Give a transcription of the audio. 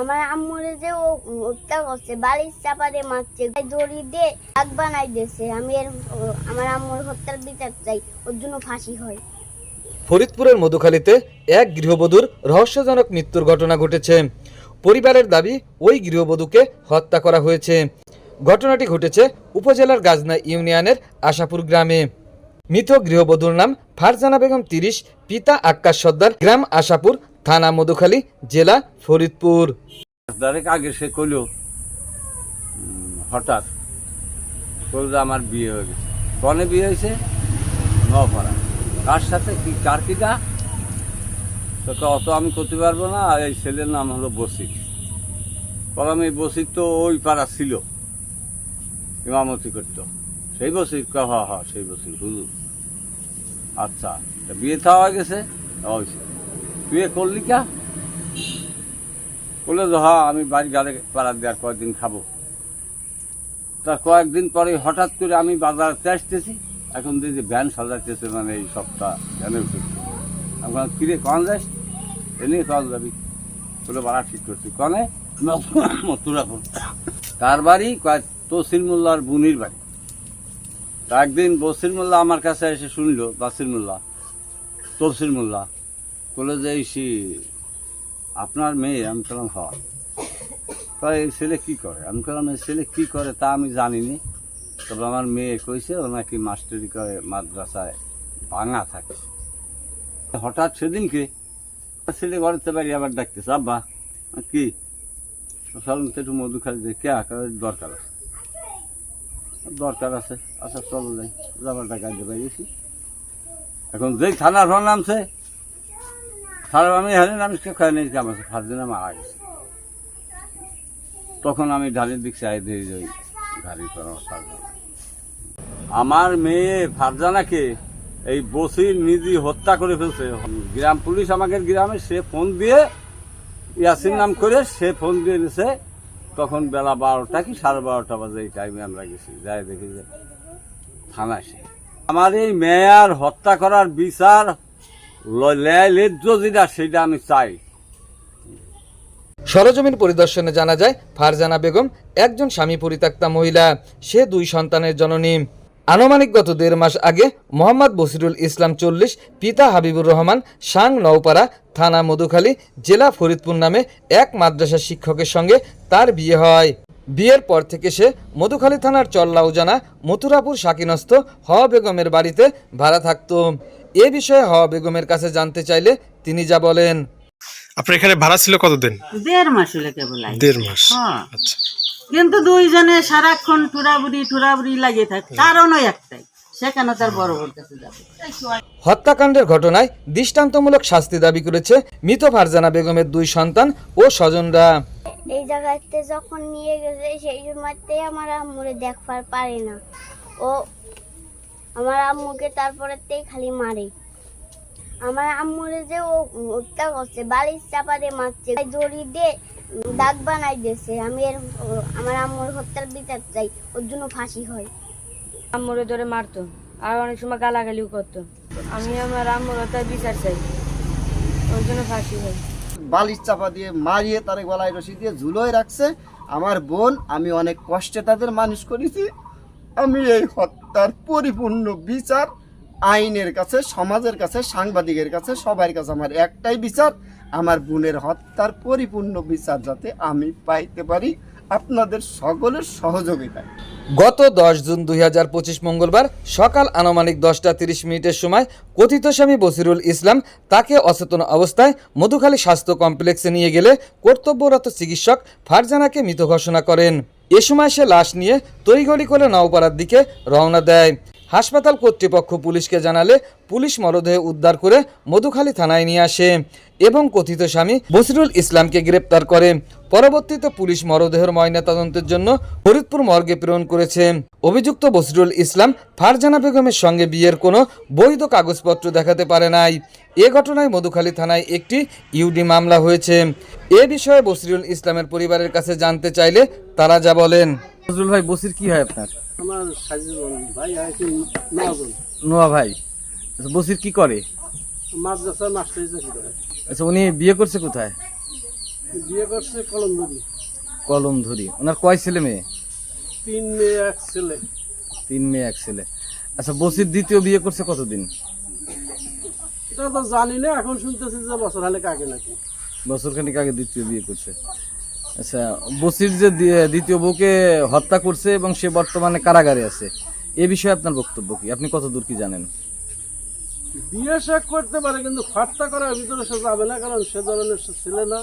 আমার আম্মুরে যে ও হত্যা করছে, বালিশ চাপা দিয়ে মারছে দড়ি দিয়ে দাগ বানাই দিয়েছে, আমি এর আমার আম্মুর হত্যার বিচার চাই, ওর জন্য ফাঁসি হয়। ফরিদপুরের মধুখালীতে এক গৃহবধূর রহস্যজনক মৃত্যুর ঘটনা ঘটেছে। পরিবারের দাবি, ওই গৃহবধূকে হত্যা করা হয়েছে। ঘটনাটি ঘটেছে উপজেলার গাজনা ইউনিয়নের আশাপুর গ্রামে। মৃত গৃহবধূর নাম ফারজানা বেগম তিরিশ, পিতা আক্কাশ সর্দার, গ্রাম আশাপুর থানা মধুখালী, জেলা ফরিদপুর। আগে সে কইল হঠাৎ কইল আমার বিয়ে হয়ে গেছে। কনে বিয়ে হয়েছে? নপাড়া কার সাথে? কি, কার কিটা তো তো অত আমি করতে পারব না, আর এই ছেলের নাম হলো বসির বললাম, এই বসিক তো ওই পাড়া ছিল, ইমামতি করতো। সেই বসিক? হ হ, সেই বসিক, হুজুর। আচ্ছা বিয়ে থাওয়া গেছে, হয়েছে। বিয়ে করলি কা? বলল যে হ্যাঁ আমি বাড়ি গাড়ি পাড়া দেওয়ার কয়েকদিন খাব। তার কয়েকদিন পরে হঠাৎ করে আমি বাজারে আসতেছি। এখন দেখি ভ্যান সাজাইতেছে মানে এই সপ্তাহ ভ্যানে উঠেছে আমি কিরে, কন যাস? এনে কন যাবি। বলে বাড়া ঠিক করছি। কনে? মথুরাপুর তার বাড়ি তসির মোল্লার বুনির বাড়ি। একদিন বসির মোল্লা আমার কাছে এসে শুনলো, বাসির মোল্লা তসির মোল্লা বলে যে সে- আপনার মেয়ে আমি বললাম হয়। কয় এই ছেলে কি করে? আমি বললাম এই ছেলে কি করে তা আমি জানি নি তবে আমার মেয়ে কইছে ও নাকি মাস্টারি করে মাদ্রাসায় ভাঙা থাকে। হঠাৎ সেদিনকে ছেলে ঘরেতে বাড়ি আবার ডাকতেছে আ, কি? সকালে একটু মধু খালি যে কে? দরকার আছে। দরকার আছে আচ্ছা চলো যাই। যাবার টাকা দিয়ে গেছি এখন যেই থানার নামছে থানার আমি হেলেন আমি খাই নিয়েছি আমার ফার্দিনা মারা গেছে। তখন আমি ঢালির দিক চাই দিয়ে যাই গাড়ি আমার মেয়ে ফারজানাকে এই বসির নিজে হত্যা করে ফেলছে। গ্রাম পুলিশ আমাকে গ্রামে সে ফোন দিয়ে ইয়াসিন নাম করে সে ফোন দিয়ে নিছে তখন বেলা বারোটা কি সাড়ে বারোটা বাজে এই টাইমে আমরা গেছি। যাই দেখি যে থানা সে। আমার এই মেয়ার হত্যা করার বিচার যেটা সেটা আমি চাই। সরজমিন পরিদর্শনে জানা যায়, ফারজানা বেগম একজন স্বামী পরিত্যক্তা মহিলা, সে দুই সন্তানের জননী। আনুমানিক গত দেড় মাস আগে মোহাম্মদ বসিরুল ইসলাম চল্লিশ, পিতা হাবিবুর রহমান সাং নওপাড়া থানা মধুখালী জেলা ফরিদপুর নামে এক মাদ্রাসা শিক্ষকের সঙ্গে তার বিয়ে হয়। বিয়ের পর থেকে সে মধুখালী থানার চল্লাউজানা মথুরাপুর শাকিনস্থ হ বেগমের বাড়িতে ভাড়া থাকত। এ বিষয়ে হওয়া বেগমের কাছে জানতে চাইলে তিনি যা বলেন। আপনার এখানে ভাড়া ছিল কতদিন? দেড় মাস হলে কেবল দেড় মাস। হ্যাঁ। আচ্ছা। কিন্তু দুইজনে সারাক্ষণ টুরাবুড়ি টুরাবুড়ি লাগিয়ে থাকে। কারণও একটাই সেখানে তার বড় বোর কাছে যাবে। হত্যাকাণ্ডের ঘটনায় দৃষ্টান্তমূলক শাস্তি দাবি করেছে মৃত ফারজানা বেগমের দুই সন্তান ও স্বজনরা। এই জায়গাতে যখন নিয়ে গেছে সেই সময়তে আমার আম্মুরে দেখবার পারে না। ও আমার আম্মুকে তারপরেতেই খালি মারে। আমার আম্মুরে যে ও হত্যা করছে বালিশ চাপা দিয়ে মারছে দড়ি দিয়ে দাগ বানাই দিয়েছে। আমি এর আমার আম্মুর হত্যার বিচার চাই ওর জন্য ফাঁসি হয়। আম্মুরে ধরে মারতো আর অনেক সময় গালাগালিও করতো। আমি আমার আম্মুর তাই বিচার চাই ওর জন্য ফাঁসি হয়। বালিশ চাপা দিয়ে মারিয়ে তার গলায় রশি দিয়ে ঝুলোয় রাখছে। আমার বোন আমি অনেক কষ্টে তাদের মানুষ করেছি। আমি এই হত্যার পরিপূর্ণ বিচার আইনের কাছে, সমাজের কাছে, সাংবাদিকের কাছে, সবার কাছে আমার একটাই বিচার, আমার বোনের হত্যার পরিপূর্ণ বিচার যাতে আমি পাইতে পারি আপনাদের সকলের সহযোগিতায়। গত দশ জুন দুই হাজার পঁচিশ মঙ্গলবার সকাল আনুমানিক দশটা তিরিশ মিনিটের সময় কথিত স্বামী বসিরুল ইসলাম তাকে অচেতন অবস্থায় মধুখালী স্বাস্থ্য কমপ্লেক্সে নিয়ে গেলে কর্তব্যরত চিকিৎসক ফারজানাকে মৃত ঘোষণা করেন। এ সময় সে লাশ নিয়ে তড়িঘড়ি করে নওপাড়ার দিকে রওনা দেয়। হাসপাতাল কর্তৃপক্ষ পুলিশকে জানালে পুলিশ মরদেহ উদ্ধার করে মধুখালী থানায় নিয়ে আসে এবং কথিত স্বামী বসিরুল ইসলামকে গ্রেপ্তার করে। পরবর্তীতে পুলিশ মরদেহের ময়নাতদন্তের জন্য ফরিদপুর মর্গে প্রেরণ করেছে। অভিযুক্ত বসিরুল ইসলাম ফারজানা বেগমের সঙ্গে বিয়ের কোনো বৈধ কাগজপত্র দেখাতে পারে নাই। এ ঘটনায় মধুখালী থানায় একটি ইউডি মামলা হয়েছে। এ বিষয়ে বসিরুল ইসলামের পরিবারের কাছে জানতে চাইলে তারা যা বলেন। নজরুল ভাই বসির কি হয় আপনার? আমার ভাই নোয়া ভাই আচ্ছা, বসির কি করে? আচ্ছা উনি বিয়ে করছে কোথায়? বিয়ে করছে কলমদুরি কলম ধরি ওনার কয় ছেলে মেয়ে? তিন মেয়ে এক ছেলে। তিন মেয়ে এক ছেলে। আচ্ছা বসির দ্বিতীয় বিয়ে করছে কতদিন? এটা তো জানি না এখন শুনতেছি যে বছর হলে কাকে নাকি। বছর খানিক আগে দ্বিতীয় বিয়ে করছে। আচ্ছা বসির যে দ্বিতীয় বউকে হত্যা করছে এবং সে বর্তমানে কারাগারে আছে, এ বিষয়ে আপনার বক্তব্য কি? আপনি কত দূর কি জানেন? বিয়ে করতে পারে, কিন্তু হত্যা করার ভিতরে সে যাবে না কারণ সে ধরনের সে ছেলে না।